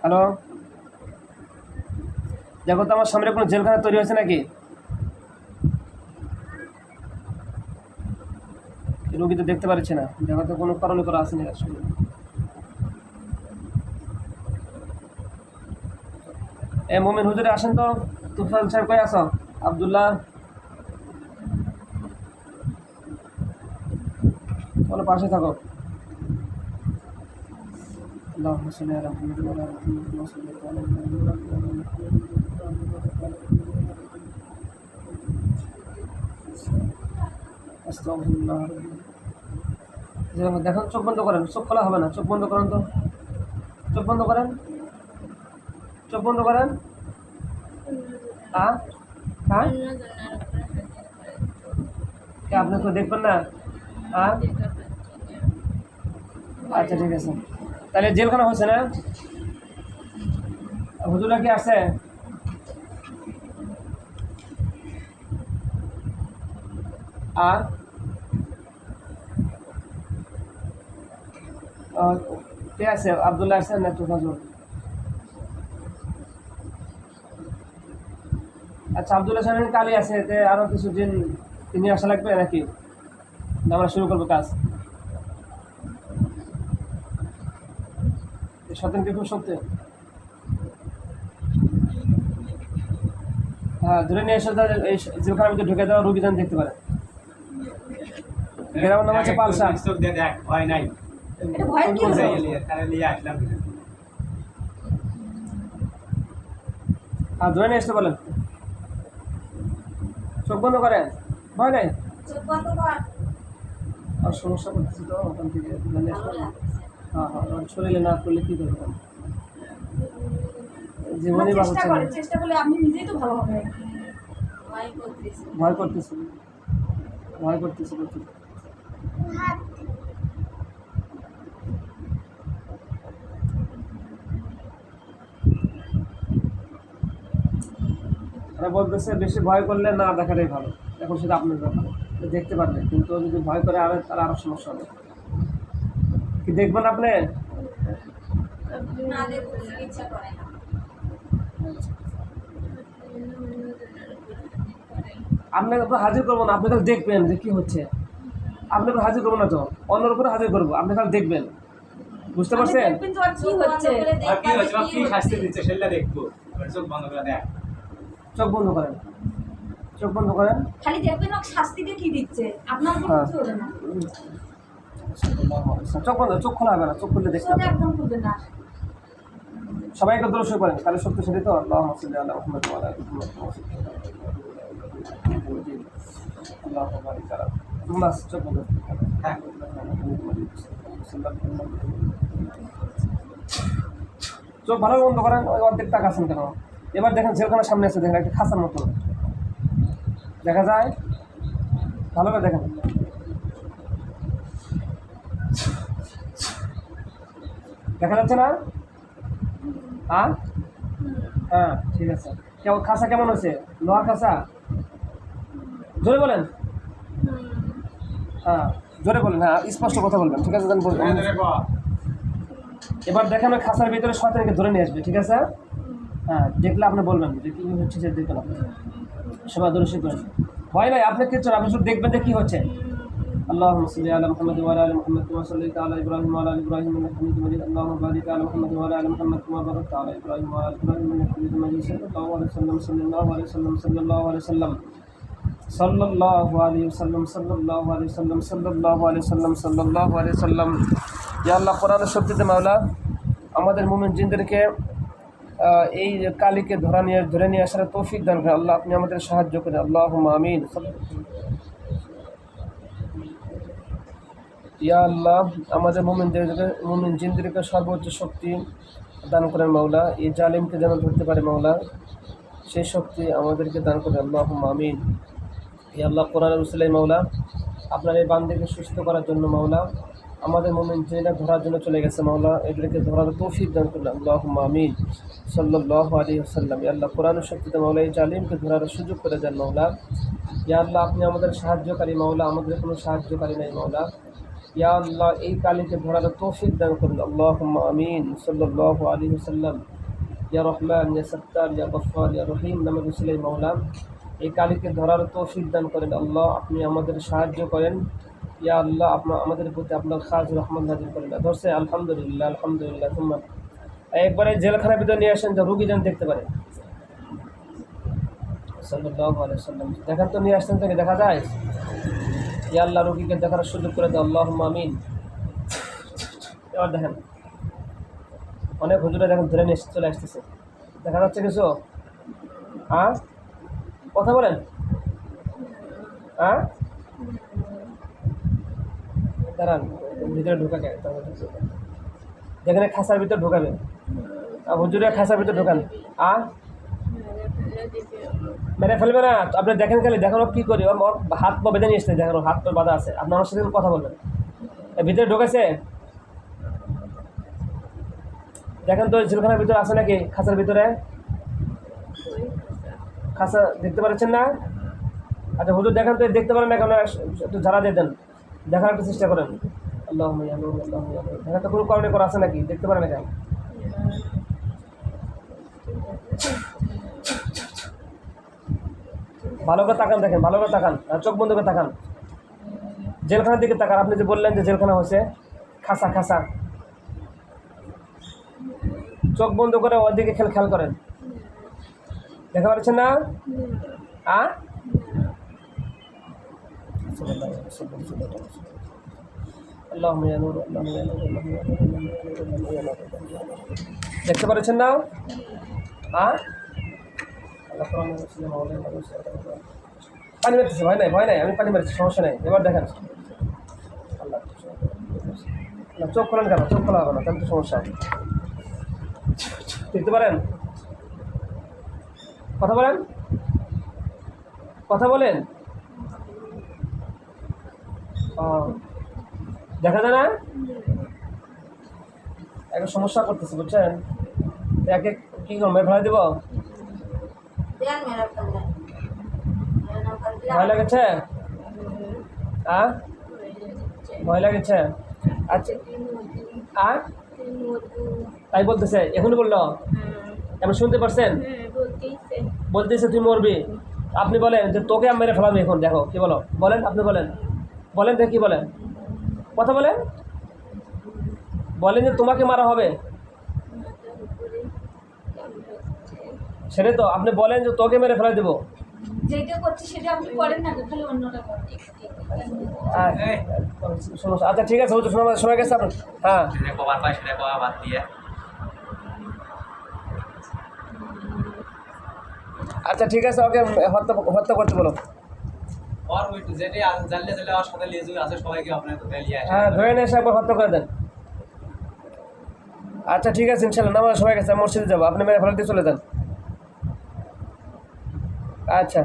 Hello, দেখো তো আমার সামনে কোনো জেলখানা তৈরি হয়েছে নাকি? রোগী তো দেখতে পারছে না। দেখো তো কোনো কারণে করা আসেনি আসলে। এ মোমিন হুজুরে আসেন তো? তুফান সাহেব কই আস আবদুল্লাহ বলো পাশে থাকো اللهم صل على محمد وعلى ال محمد كما صليت على ابراهيم وعلى ال ابراهيم استغفر الله ربي যেরকম দেখেন চোখ বন্ধ করেন চোখ খোলা হবে না চোখ বন্ধ করেন তো চোখ বন্ধ করেন চোখ বন্ধ করেন হ্যাঁ হ্যাঁ কে আপনি তো দেখবেন না হ্যাঁ আচ্ছা ঠিক আছে। তাহলে জেলখানা হচ্ছে না? হুজুরা কি আছে? আর? কে আছে? আবদুল্লাহ আছে না তো হুজুর আচ্ছা আবদুল্লাহ সাহেব কালি আছে এতে আরও কিছু দিন তিনি আসা লাগবে নাকি? আমরা শুরু করব কাজ। সতেন কি খুব সত্যি হ্যাঁ ধরে নিয়ে এসে তাদের এই জেলখানার ভিতরে ঢুকে দেওয়া রুগী যেন দেখতে পারে। গ্রামের নাম পালসা চোখ দিয়ে দেখ ভয় নাই। এটা ভয় কি হলো? তাহলে নিয়ে আসলাম। হ্যাঁ ধরে নিয়ে আসতে বলেন। চোখ বন্ধ করেন ভয় নাই? চোখ বন্ধ কর। আর সমস্যা করতেছি তো ওখান থেকে নিয়ে হ্যাঁ হ্যাঁ শরীরে না করলে কী করবেন জীবনই বা চেষ্টা করলে আপনি নিজেই তো ভালো হবে ভয় করতেছি। ভয় করতেছি। প্রচুর। বলতেছে বেশি ভয় করলে না দেখাটাই ভালো। এখন সেটা আপনার ব্যাপার। দেখতে পারবে। কিন্তু যদি ভয় করে আরও তার আরও সমস্যা হবে। কি দেখবেন আপনি? না দেখতে ইচ্ছা করে না। আপনাকে তো হাজির করব না আপনি তাহলে দেখবেন যে কি হচ্ছে। আপনাকে হাজির করব না তো অন্যের উপরে হাজির করব আপনি তাহলে দেখবেন। বুঝতে পারছেন? দেখবেন তো আর কি হচ্ছে? আর কি হচ্ছে? বা কি শাস্তি দিচ্ছে সেটা দেখব। এবার চোখ করে চোখ বন্ধ করেন। চোখ বন্ধ করেন। খালি দেখবেন ও শাস্তিটা কি দিচ্ছে? আপনার হ্যাঁ। কিছু হবে না। চোখ বন্ধ চোখ খোলা হবে না চোখ খুললে দেখতে হবে। একদম খুলবে না। সবাই একটু দূরে শুয়ে পড়েন তাহলে শক্তিশালী তো। আল্লাহ সাল্লি আলা মুহাম্মদ ওয়া আলা আলি মুহাম্মদ ওয়া আল্লাহ বাস চোখ বন্ধ। হ্যাঁ। চোখ ভালো বন্ধ করেন ওই অর্ধেক টাকা আছেন কেন? এবার দেখেন জেলখানার সামনে আছে দেখেন একটা খাঁচার মতো। দেখা যায়? ভালো করে দেখেন। দেখা যাচ্ছে না? হ্যাঁ হ্যাঁ ঠিক আছে। কেমন, খাসা কেমন হয়েছে? লোহার খাসা? জোরে বলেন। হ্যাঁ জোরে বলেন। হ্যাঁ স্পষ্ট কথা বলবেন, ঠিক আছে? এবার দেখেন খাঁচার ভিতরে শয়তানকে ধরে নিয়ে আসবে, ঠিক আছে? হ্যাঁ দেখলে আপনি বলবেন যে কী হচ্ছে, দেখবেন আপনি। সবাই দর্শি করেন ভয় নাই আপনার কিছু আপনি শুধু দেখবেন যে কী হচ্ছে। আল্লাহ সাল্লি আল মোহাম্মদ ওয়ালা আল মোহাম্মদ তোমার সাল্লি তালা ইব্রাহিম আল ইব্রাহিম আল্লাহ বারিক আল মোহাম্মদ ওয়ালা আল মোহাম্মদ তোমার বারক তালা ইব্রাহিম আল ইব্রাহিম হামিদ মজিদ। সাল্লাহ আলাই সাল্লাম সাল্লাহ আলাই সাল্লাম সাল্লাহ আলাই সাল্লাম সাল্লাহ আলী সাল্লাম সাল্লাহ আলী সাল্লাম সাল্লাহ আলী সাল্লাম সাল্লাহ আলী সাল্লাম ইয়া আল্লাহ কোরআন শক্তিতে মাওলা, আমাদের মুমিন জিন্দেরকে এই কালীকে ধরা নিয়ে, ধরে নিয়ে আসার তৌফিক দান করেন আল্লাহ, আপনি আমাদের সাহায্য করেন। আল্লাহ আমিন। ইয়া আল্লাহ, আমাদের মোমিনদেরকে, মোমিন জিনদেরকে সর্বোচ্চ শক্তি দান করেন মাওলা। এই জালিমকে যেন ধরতে পারে মাওলা, সেই শক্তি আমাদেরকে দান করেন। আল্লাহ আমিন। ইয়া আল্লাহ, কোরআন রসুলাই মাওলা, আপনার এই বান্দিকে সুস্থ করার জন্য মাওলা আমাদের মোমিন জিনেরা ধরার জন্য চলে গেছে, মাওলা, এদেরকে ধরার তৌফিক দান করলেন আল্লাহ আমিন। সাল্লাহ আলী আসাল্লাম আল্লাহ, কোরআন শক্তিতে মাওলা, এই জালিমকে ধরার সুযোগ করে দেন, মাওলা। ইয়া আল্লাহ, আপনি আমাদের সাহায্যকারী, মাওলা। আমাদের কোনো সাহায্যকারী নাই, মাওলা। ইয়া আল্লাহ, এই কালিকে ধরার তৌফিক দান করুন। আল্লাহ আমিন। সাল্লাহ আলী সাল্লাম ইয়া রহমান, ইয়া সত্তার, ইয়া গফার ইয়া রহিম, নামে রসুলাই মাওলা। এই কালীকে ধরার তৌফিক দান করেন আল্লাহ, আপনি আমাদের সাহায্য করেন। ইয়া আল্লাহ আপনার আমাদের প্রতি আপনার খাজ রহমান নাজির করেন। ধরছে, আলহামদুলিল্লাহ আলহামদুলিল্লাহ তোমার একবারে জেলখানার ভিতরে নিয়ে আসেন, যা রুগী যেন দেখতে পারে। দেখেন তো নিয়ে আসতেন থেকে দেখা যায়? ইয়া আল্লাহ, রুগীকে দেখার সুযোগ করে দাও আল্লাহ আমিন। এবার দেখেন, অনেক হুজুরে দেখেন ধরে নিয়ে চলে আসতেছে। দেখা যাচ্ছে কিছু? হ্যাঁ? কথা বলেন। হ্যাঁ? দাঁড়ান, ভিতরে ঢোকাকে যেখানে খাসার ভিতরে ঢোকাবে হুজুরে খাসার ভিতরে ঢোকান। আ মেরে ফেলবে না। আপনি দেখেন খালি, দেখানো কী করি। ওর হাত পা বেঁধে নিয়ে এসছে, দেখানো হাত পা বাঁধা আছে। আপনার আমার সাথে কথা বলবেন ভিতরে ঢোকেছে দেখেন তো জেলখানার ভিতরে আছে নাকি খাঁচার ভিতরে? খাঁচা দেখতে পাচ্ছেন না। আচ্ছা হুজুর দেখেন তো, দেখতে পারেন না কেন? একটু ঝাড়া দিয়ে দেন। দেখার একটু চেষ্টা করেন। আল্লাহ দেখা তো কোনো কারণে করা আছে নাকি? দেখতে পারেন না কেন ভালো করে তাকান, দেখেন, ভালো করে তাকান। চোখ বন্ধ করে তাকান। জেলখানার দিকে তাকান। আপনি যে বললেন যে জেলখানা হয়েছে, খাসা খাসা। চোখ বন্ধ করে ওর দিকে খেল খেয়াল করেন। দেখা পাচ্ছেন না? আর দেখতে পাচ্ছেন না? পানি মারতেছে, ভয় নাই ভয় নাই, আমি পানি মারছি সমস্যা নাই। এবার দেখেন। আল্লাহ চোখ খোলেন কেন? চোখ খোলা হবে না, তাহলে তো সমস্যা। দেখতে পারেন? কথা বলেন। কথা বলেন। দেখা যায় না? একটা সমস্যা করতেছে বুঝছেন? একে কী করব মেয়ে ফেলা দেবো? ভয় লাগেছে? আ? ভয় লাগেছে? আচ্ছা আ তাই বলতেছে এখনই বলল? এমন শুনতে পারছেন? বলতেছে তুই মরবি। আপনি বলেন যে তোকে আমি মেরে ফেলাবি এখন। দেখো কি বলো? বলেন আপনি বলেন। বলেন দেখি বলেন। কথা বলেন। বলেন যে তোমাকে মারা হবে। সেটাই তো আপনি বলেন যে তোকে মেরে ফেলা দেবো। আচ্ছা ঠিক আছে শোনা গেছে আপনার। হ্যাঁ সেটা কবার পায় সেটা কবা বাদ দিয়ে আচ্ছা ঠিক আছে ওকে হত্যা হত্যা করতে বলো। আমার হ্যাঁ ধরে নিয়ে এসে একবার হত্যা করে দেন। আচ্ছা ঠিক আছে ইনশাল্লাহ নামাজ সবাই গেছে মসজিদে যাব। আপনি মেরে ফেলাতে চলে যান। আচ্ছা।